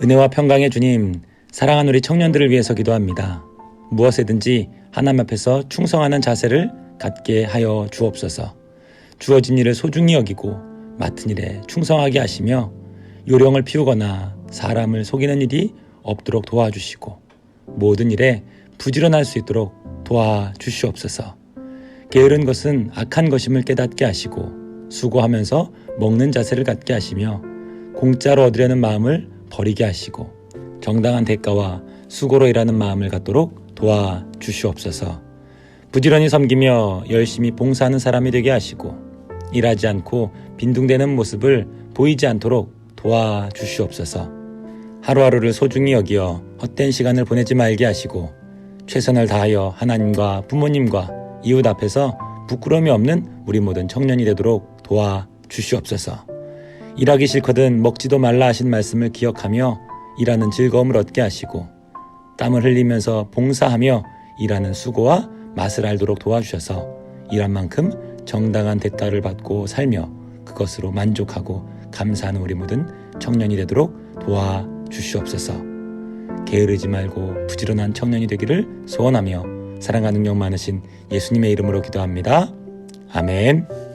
은혜와 평강의 주님, 사랑하는 우리 청년들을 위해서 기도합니다. 무엇에든지 하나님 앞에서 충성하는 자세를 갖게 하여 주옵소서. 주어진 일을 소중히 여기고 맡은 일에 충성하게 하시며 요령을 피우거나 사람을 속이는 일이 없도록 도와주시고 모든 일에 부지런할 수 있도록 도와주시옵소서. 게으른 것은 악한 것임을 깨닫게 하시고 수고하면서 먹는 자세를 갖게 하시며 공짜로 얻으려는 마음을 버리게 하시고 정당한 대가와 수고로 일하는 마음을 갖도록 도와 주시옵소서. 부지런히 섬기며 열심히 봉사하는 사람이 되게 하시고 일하지 않고 빈둥대는 모습을 보이지 않도록 도와 주시옵소서. 하루하루를 소중히 여기어 헛된 시간을 보내지 말게 하시고 최선을 다하여 하나님과 부모님과 이웃 앞에서 부끄러움이 없는 우리 모든 청년이 되도록 도와 주시옵소서. 일하기 싫거든 먹지도 말라 하신 말씀을 기억하며 일하는 즐거움을 얻게 하시고 땀을 흘리면서 봉사하며 일하는 수고와 맛을 알도록 도와주셔서 일한 만큼 정당한 대가를 받고 살며 그것으로 만족하고 감사하는 우리 모든 청년이 되도록 도와주시옵소서. 게으르지 말고 부지런한 청년이 되기를 소원하며 사랑과 능력 많으신 예수님의 이름으로 기도합니다. 아멘.